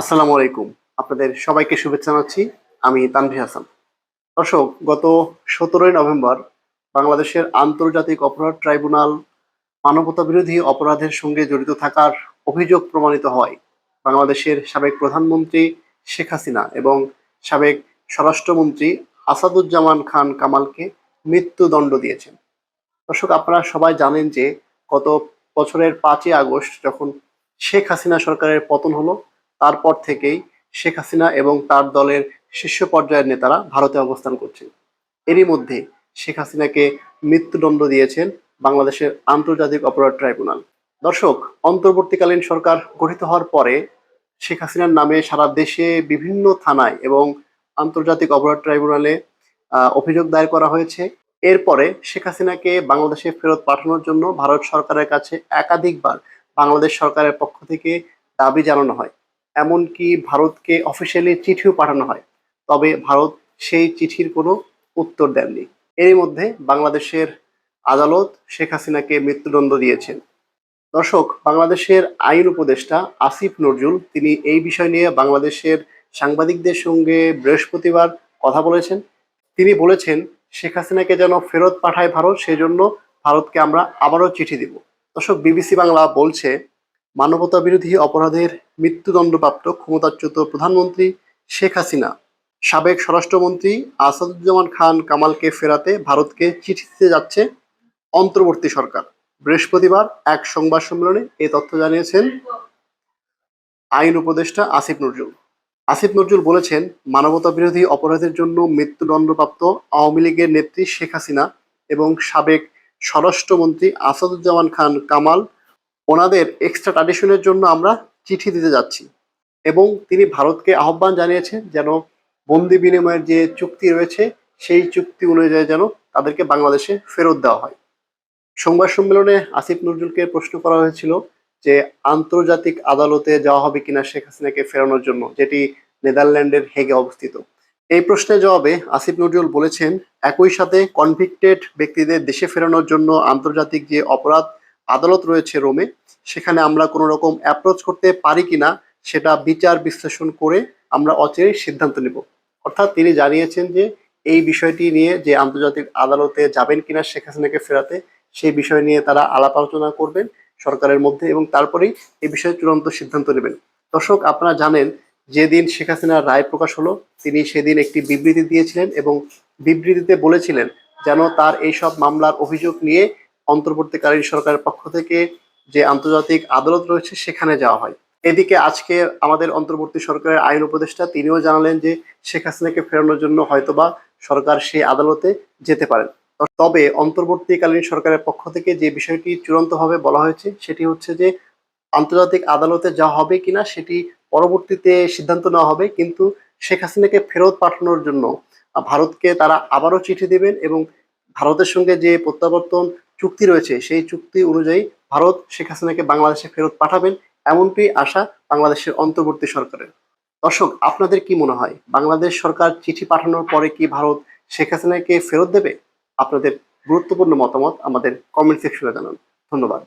আসসালামু আলাইকুম। আপনাদের সবাইকে শুভেচ্ছা জানাচ্ছি। আমি তানভি হাসান। দর্শক, গত সতেরোই নভেম্বর বাংলাদেশের আন্তর্জাতিক অপরাধ ট্রাইব্যুনাল মানবতা বিরোধী অপরাধের সঙ্গে জড়িত থাকার অভিযোগ প্রমাণিত হয়। বাংলাদেশের সাবেক প্রধানমন্ত্রী শেখ হাসিনা এবং সাবেক স্বরাষ্ট্রমন্ত্রী আসাদুজ্জামান খান কামালকে মৃত্যুদণ্ড দিয়েছেন। দর্শক, আপনারা সবাই জানেন যে গত বছরের পাঁচই আগস্ট যখন শেখ হাসিনা সরকারের পতন হলো তারপর থেকেই শেখ হাসিনা এবং তার দলের শীর্ষ পর্যায়ের নেতারা ভারতে অবস্থান করছেন। এরই মধ্যে শেখ হাসিনাকে মৃত্যুদণ্ড দিয়েছেন বাংলাদেশের আন্তর্জাতিক অপরাধ ট্রাইব্যুনাল। দর্শক, অন্তর্বর্তীকালীন সরকার গঠিত হওয়ার পরে শেখ হাসিনার নামে সারা দেশে বিভিন্ন থানায় এবং আন্তর্জাতিক অপরাধ ট্রাইব্যুনালে অভিযোগ দায়ের করা হয়েছে। এরপরে শেখ হাসিনাকে বাংলাদেশে ফেরত পাঠানোর জন্য ভারত সরকারের কাছে একাধিকবার বাংলাদেশ সরকারের পক্ষ থেকে দাবি জানানো হয়। এমনকি ভারতকে অফিসিয়ালি চিঠিও পাঠানো হয়। তবে ভারত সেই চিঠির কোনো উত্তর দেননি। এরই মধ্যে বাংলাদেশের আদালত শেখ হাসিনাকে মৃত্যুদণ্ড দিয়েছেন। দর্শক, বাংলাদেশের আইন উপদেষ্টা আসিফ নজরুল তিনি এই বিষয় নিয়ে বাংলাদেশের সাংবাদিকদের সঙ্গে বৃহস্পতিবার কথা বলেছেন। তিনি বলেছেন, শেখ হাসিনাকে যেন ফেরত পাঠায় ভারত, সেজন্য ভারতকে আমরা আবারও চিঠি দিব। দর্শক, বিবিসি বাংলা বলছে মানবতা বিরোধী অপরাধের মৃত্যুদণ্ডপ্রাপ্ত ক্ষমতাচ্যুত প্রধানমন্ত্রী শেখ হাসিনা। সাবেক স্বরাষ্ট্রমন্ত্রী আসাদুজ্জামান খান কামালকে ফেরাতে ভারতকে চিঠি দিতে যাচ্ছে অন্তর্বর্তী সরকার। বৃহস্পতিবার এক সংবাদ সম্মেলনে এ তথ্য জানিয়েছেন আইন উপদেষ্টা আসিফ নজরুল। আসিফ নজরুল বলেছেন, মানবতা বিরোধী অপরাধের জন্য মৃত্যুদণ্ডপ্রাপ্ত আওয়ামী লীগের নেত্রী শেখ হাসিনা এবং সাবেক স্বরাষ্ট্রমন্ত্রী আসাদুজ্জামান খান কামাল, ওনাদের এক্সট্রা ট্রাডিশনের জন্য আমরা চিঠি দিতে যাচ্ছি। এবং তিনি ভারতকে আহ্বান জানিয়েছেন যেন বন্দি বিনিময়ের যে চুক্তি রয়েছে, সেই চুক্তি অনুযায়ী যেন তাদেরকে বাংলাদেশে ফেরত দেওয়া হয়। সংবাদ সম্মেলনে আসিফ নজরুলকে প্রশ্ন করা হয়েছিল যে, আন্তর্জাতিক আদালতে যাওয়া হবে কিনা শেখ হাসিনাকে ফেরানোর জন্য, যেটি নেদারল্যান্ডের হেগে অবস্থিত। এই প্রশ্নের জবাবে আসিফ নজরুল বলেছেন, একই সাথে কনভিক্টেড ব্যক্তিদের দেশে ফেরানোর জন্য আন্তর্জাতিক যে অপরাধ আদালত রয়েছে রোমে, সেখানে আমরা কোনো রকম অ্যাপ্রোচ করতে পারি কিনা সেটা বিচার বিশ্লেষণ করে আমরা অচিরেই সিদ্ধান্ত নেব। অর্থাৎ তিনি জানিয়েছেন যে এই বিষয়টি নিয়ে যে আন্তর্জাতিক আদালতে যাবেন কিনা শেখ হাসিনাকে ফেরাতে, সেই বিষয় নিয়ে তারা আলাপ আলোচনা করবেন সরকারের মধ্যে এবং তারপরেই এই বিষয়ে চূড়ান্ত সিদ্ধান্ত নেবেন। দর্শক, আপনারা জানেন যেদিন শেখ হাসিনার রায় প্রকাশ হলো, তিনি সেদিন একটি বিবৃতি দিয়েছিলেন এবং বিবৃতিতে বলেছিলেন যেন তার এইসব মামলার অভিযোগ নিয়ে অন্তর্বর্তীকালীন সরকারের পক্ষ থেকে যে আন্তর্জাতিক আদালত রয়েছে, সেখানে যাওয়া হয়। এদিকে আজকে আমাদের অন্তর্বর্তী সরকারের আইন উপদেষ্টা, তিনিও জানালেন যে শেখ হাসিনাকে ফেরানোর জন্য হয়তোবা সরকার সেই আদালতে যেতে পারেন। তবে অন্তর্বর্তীকালীন সরকারের পক্ষ থেকে যে বিষয়টি চূড়ান্তভাবে বলা হয়েছে, সেটি হচ্ছে যে আন্তর্জাতিক আদালতে যা হবে কিনা, সেটি পরবর্তীতে সিদ্ধান্ত নেওয়া হবে। কিন্তু শেখ হাসিনাকে ফেরত পাঠানোর জন্য ভারতকে তারা আবারও চিঠি দেবেন এবং ভারতের সঙ্গে যে প্রত্যাবর্তন চুক্তি রয়েছে। সেই চুক্তি অনুযায়ী ভারত শেখ হাসিনাকে বাংলাদেশে ফেরত পাঠাবেন এমনটি আশা বাংলাদেশের অন্তর্বর্তী সরকারের। দর্শক, আপনাদের কি মনে হয়, বাংলাদেশ সরকার চিঠি পাঠানোর পরে কি ভারত শেখ হাসিনাকে ফেরত দেবে? আপনাদের গুরুত্বপূর্ণ মতামত আমাদের কমেন্ট সেকশনে জানান। ধন্যবাদ।